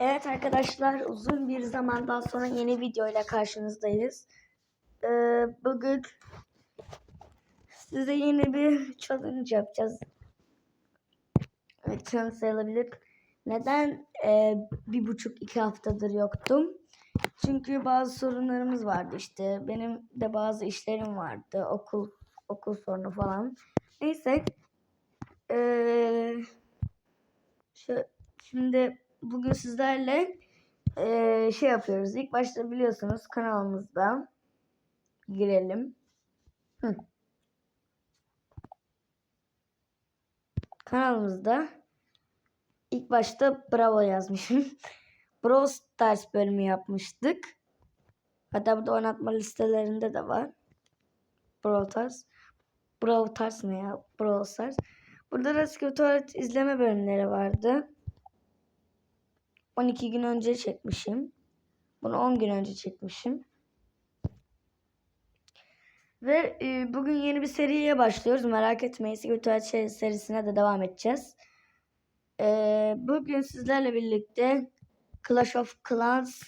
Evet arkadaşlar uzun bir zamandan sonra yeni video ile karşınızdayız. Ee, bugün size yeni bir challenge yapacağız. Evet challenge sayılabilir. Neden e, bir buçuk iki haftadır yoktum? Çünkü bazı sorunlarımız vardı işte. Benim de bazı işlerim vardı. Okul okul sorunu falan. Neyse. Ee, şu, şimdi bugün sizlerle eee, şey yapıyoruz. İlk başta biliyorsunuz kanalımızda girelim. Hı. Kanalımızda ilk başta Bravo yazmışım. Brawl Stars bölümü yapmıştık. Hatta burada oynatma listelerinde de var. Brawl Stars. Brawl Stars ne ya? Brawl Stars. Burada Rescue Tuvalet izleme bölümleri vardı. 12 gün önce çekmişim. Bunu 10 gün önce çekmişim. Ve e, bugün yeni bir seriye başlıyoruz. Merak etmeyin. Şey- serisine de devam edeceğiz. E, bugün sizlerle birlikte Clash of Clans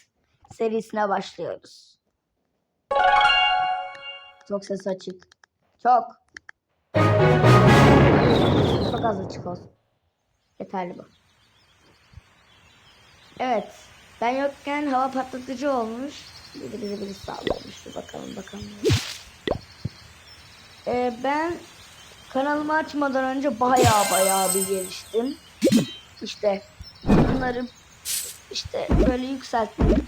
serisine başlıyoruz. Çok ses açık. Çok. Çok az açık olsun. Yeterli bu. Evet. Ben yokken hava patlatıcı olmuş. Biri biri biri sağlamış. Dur bakalım bakalım. Ee, ben kanalımı açmadan önce baya baya bir geliştim. İşte bunları işte böyle yükselttim.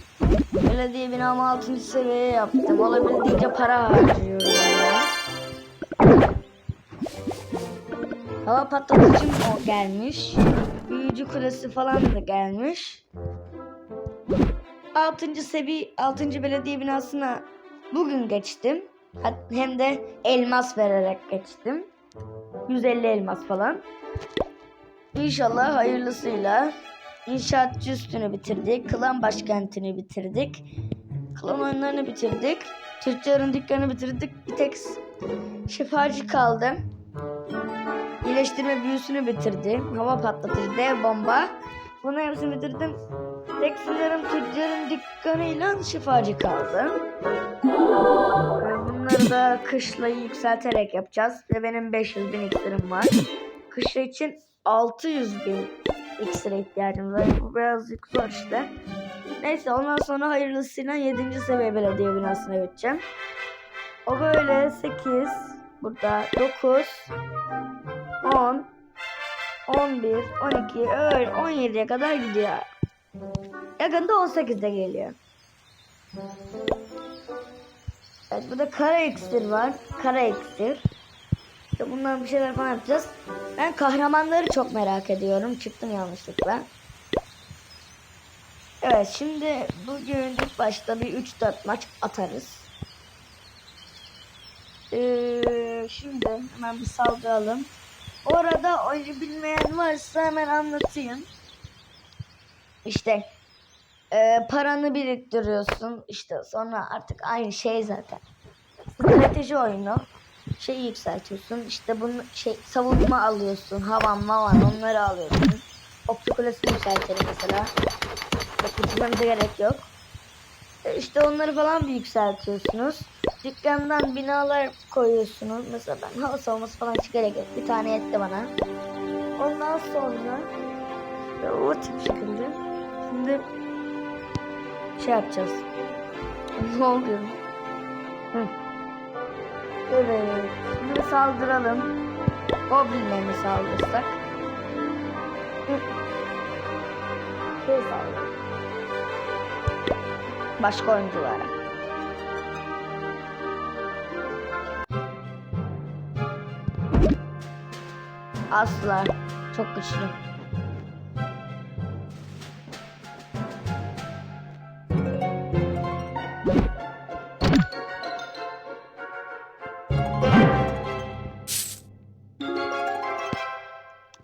Belediye binamı 6. seviyeye yaptım. Olabildiğince para harcıyorum ya. Hava patlatıcım o gelmiş. Büyücü kulesi falan da gelmiş. 6. seviye 6. belediye binasına bugün geçtim. Hem de elmas vererek geçtim. 150 elmas falan. İnşallah hayırlısıyla inşaatçı üstünü bitirdik. Klan başkentini bitirdik. Klan oyunlarını bitirdik. Tüccarın dükkanını bitirdik. Bir tek şifacı kaldı. İyileştirme büyüsünü bitirdim. Hava patlatıcı, dev bomba. Bunu hepsini bitirdim. Tek sınırım tüccarın dükkanıyla şifacı kaldı. Ee, Bunları da kışlayı yükselterek yapacağız. Ve benim 500 bin iksirim var. Kışla için 600 bin iksire ihtiyacımız var. Bu birazcık zor işte. Neyse ondan sonra hayırlısıyla 7. seviye belediye binasına geçeceğim. O böyle 8, burada 9, 10, 11, 12, öyle 17'ye kadar gidiyor. Yakında 18'de geliyor. Evet burada kara iksir var. Kara iksir. İşte bundan bir şeyler falan yapacağız. Ben kahramanları çok merak ediyorum. Çıktım yanlışlıkla. Evet şimdi bugün ilk başta bir 3-4 maç atarız. Ee, şimdi hemen bir saldıralım. Orada oyunu bilmeyen varsa hemen anlatayım. İşte e, paranı biriktiriyorsun. İşte sonra artık aynı şey zaten. Strateji oyunu. Şey yükseltiyorsun. İşte bunu şey savunma alıyorsun. Havan mavan onları alıyorsun. Okçu kulesini yükseltelim mesela. Bitirmemize gerek yok. E, İşte onları falan bir yükseltiyorsunuz. Dükkandan binalar koyuyorsunuz. Mesela ben hava savunması falan yok. Bir tane yetti bana. Ondan sonra o tip şekilde. Şimdi şey yapacağız. ne oluyor? Hı. Evet. Şimdi saldıralım. Goblin'e saldırsak? Hı. Şey saldıralım. Başka oyunculara. Asla. Çok güçlü.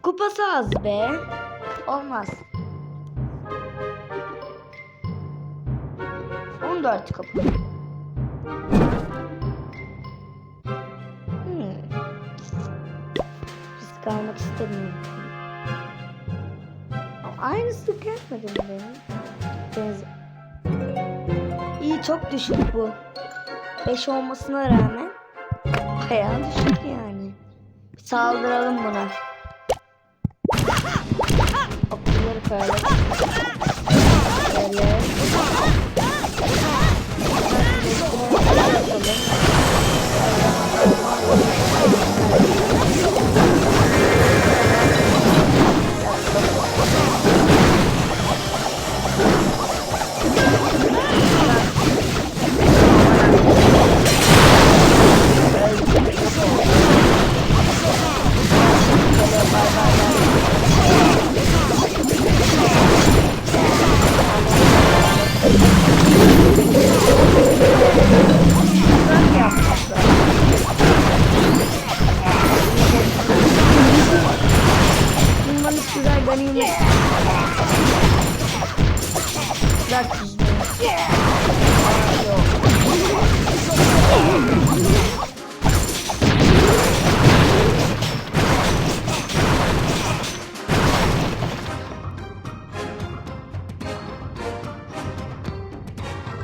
Kupası az be. Olmaz. 14 kupa. İstemiyorum. aynısı gelmedi mi benim? Benze İyi çok düşük bu. 5 olmasına rağmen bayağı düşük yani. Bir saldıralım buna. Okçuları koyalım.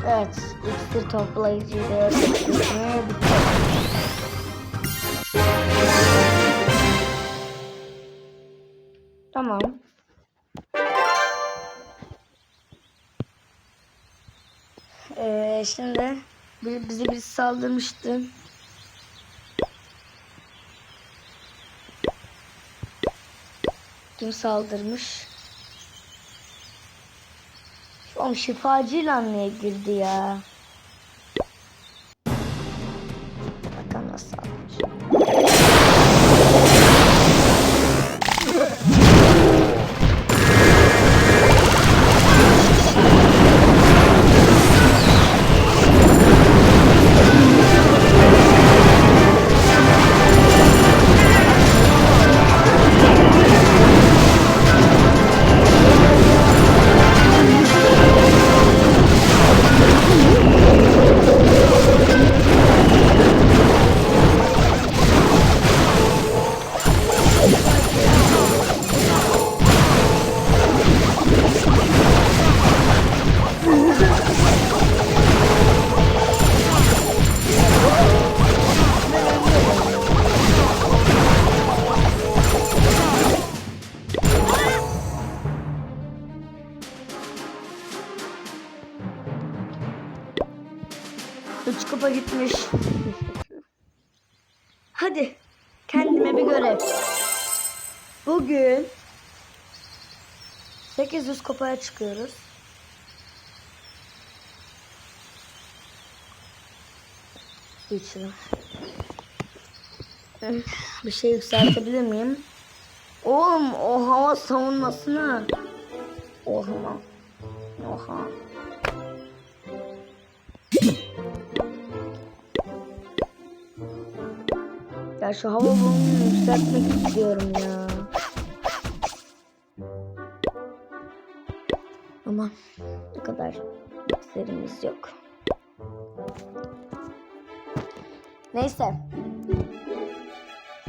That's it's the top place you there. Ee, şimdi bir, bize birisi saldırmıştı. Kim saldırmış? Oğlum şifacıyla niye girdi ya? Hadi kendime bir görev. Bugün 800 kupaya çıkıyoruz. Su. Bir şey yükseltebilir miyim? Oğlum o hava savunmasını. Oha. Oha. Ya şu hava balonunu yükseltmek istiyorum ya. Ama ne kadar mikserimiz yok. Neyse.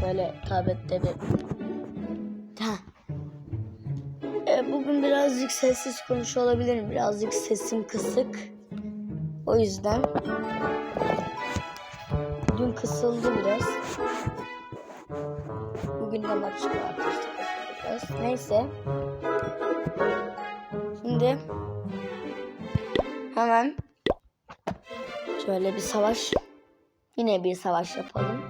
Böyle tablette bir... Ha. E, bugün birazcık sessiz konuşuyor olabilirim. Birazcık sesim kısık. O yüzden Dün kısıldı biraz. İşte kısıldı biraz. Neyse. Şimdi hemen şöyle bir savaş. Yine bir savaş yapalım.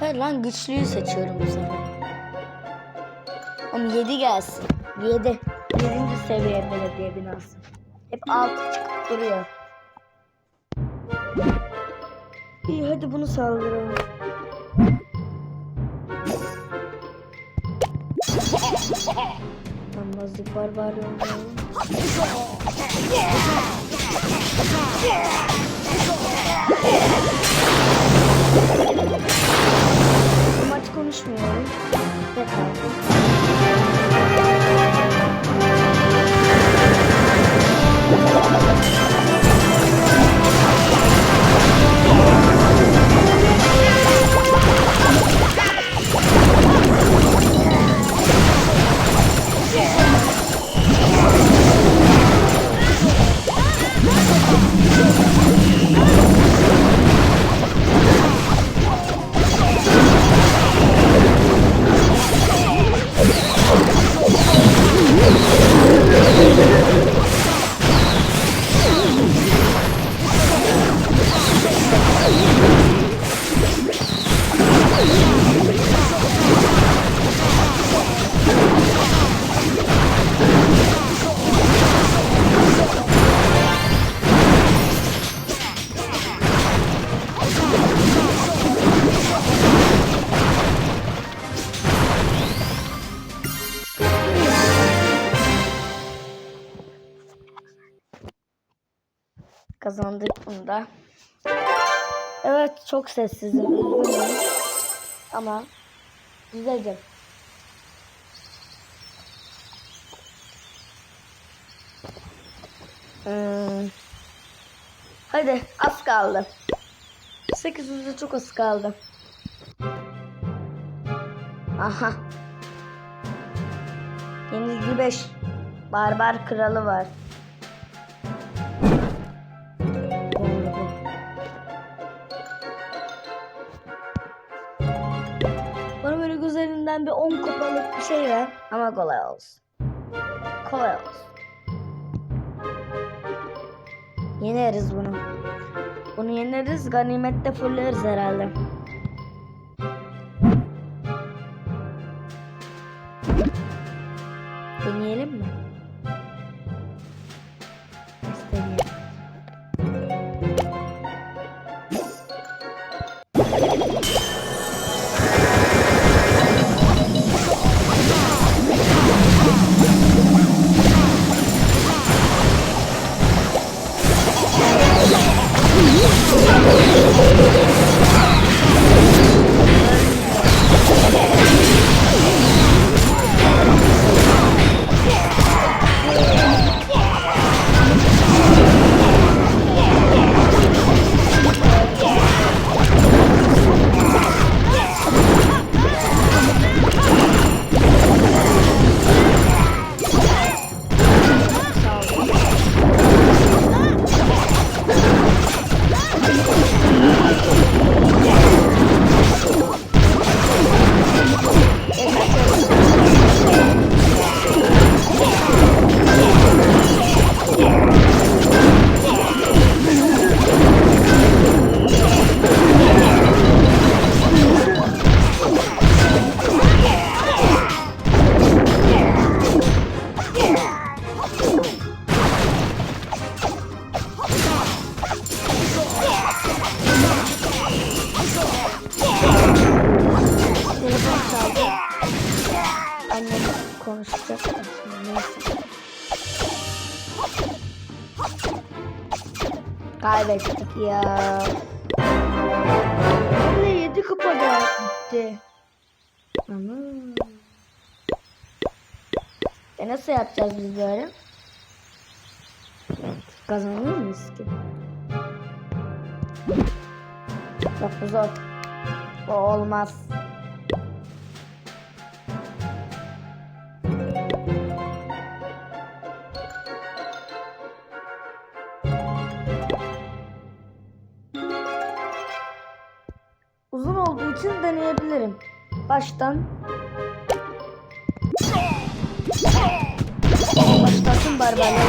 Hayır lan güçlüyü seçiyorum bu sefer. Ama 7 gelsin. 7. 7. seviye belediye binası. Hep 6 çıkıp duruyor. İyi hadi bunu saldıralım. Anmazlık var bari olmayalım. Maç konuşmuyorum. Tekrar. Bunda. Evet çok sessizim. Üzgünüm. Ama düzelecek. Hmm. Hadi az kaldı. 800'de çok az kaldı. Aha. Yenilgi 5. Barbar kralı var. Bir 10 kupalık bir şey ver. Ama kolay olsun. Kolay olsun. Yeneriz bunu. Bunu yeneriz. Ganimette fulleriz herhalde. Deneyelim mi? Kaybettik ya. Böyle yedi kupada gitti. Aman. E nasıl yapacağız biz böyle? Kazanır mıyız ki? Yok bu zor. Bu olmaz. Deneyebilirim. Baştan. Başlasın barbarlar.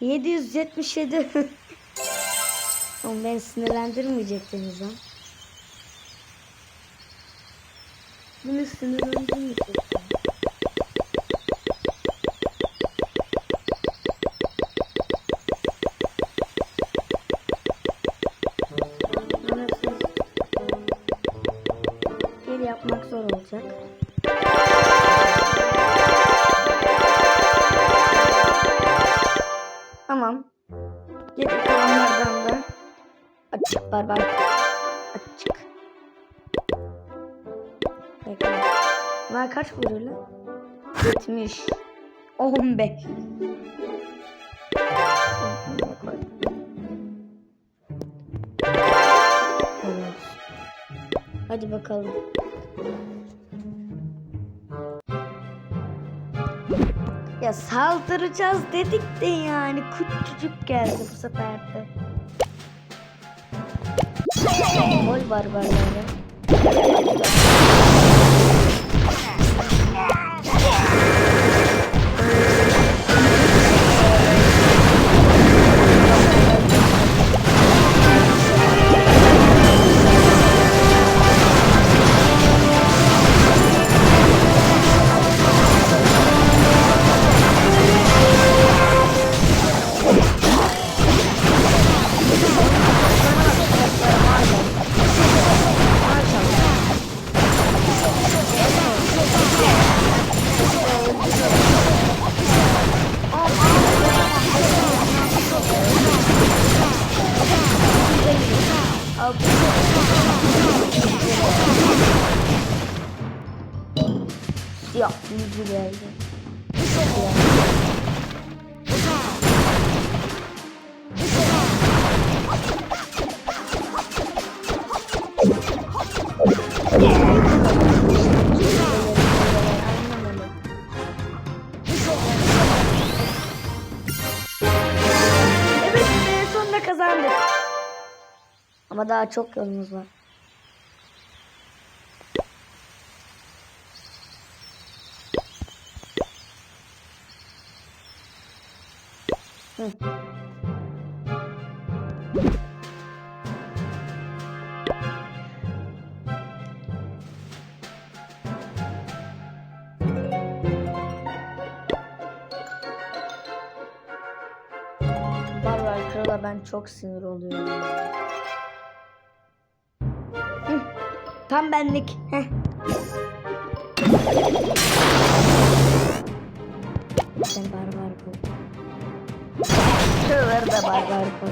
777. Oğlum beni sinirlendirmeyecektiniz lan. Siz Geri yapmak zor olacak. Açık barbar. Açık. Bekle. Bunlar kaç vuruyor lan? 70. 15. Evet. Hadi bakalım. Ya saldıracağız dedik de yani küçücük geldi bu sefer de. Bol barbarlara. Ama daha çok yolumuz var. Hı. Barbar Kral'a ben çok sinir oluyorum. Tam benlik. Heh. Sen barbar bu. Şuraları barbar bu.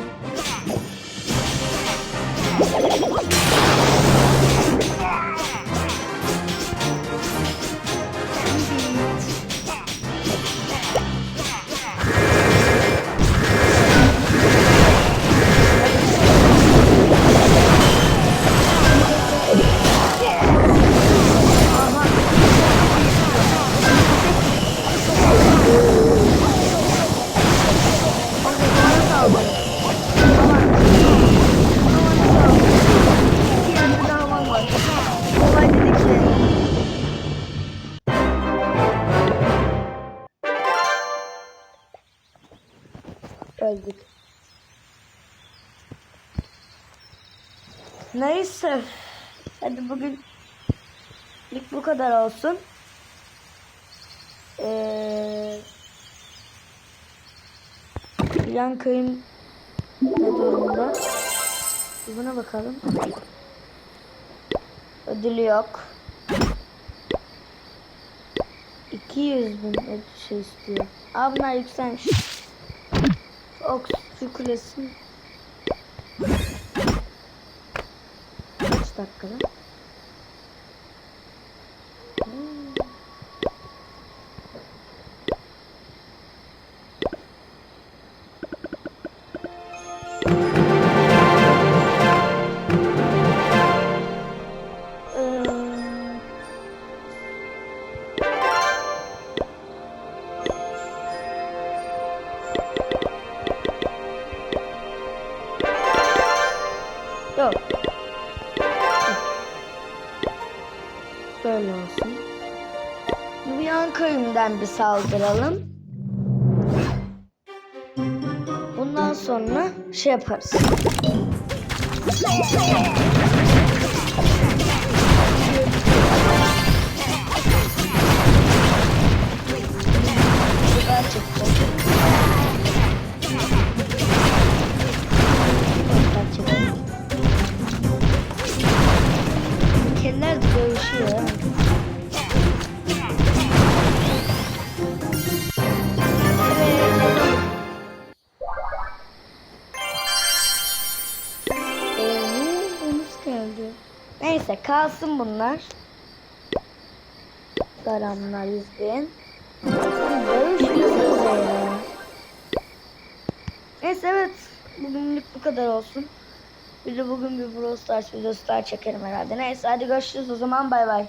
Neyse. Hadi bugün ilk bu kadar olsun. Ee, yan köyün ne durumda? Buna bakalım. Ödülü yok. 200 bin ödül şey istiyor. Aa bunlar yükselmiş. Oksü kulesi. Kaç dakikada? Bir saldıralım. Bundan sonra şey yaparız. Kalsın bunlar. Garamlar izleyin. Dövüşüyorsunuz ya. Neyse evet. Bugünlük bu kadar olsun. Bir de bugün bir Brawl Stars videosu daha çekerim herhalde. Neyse hadi görüşürüz o zaman bay bay.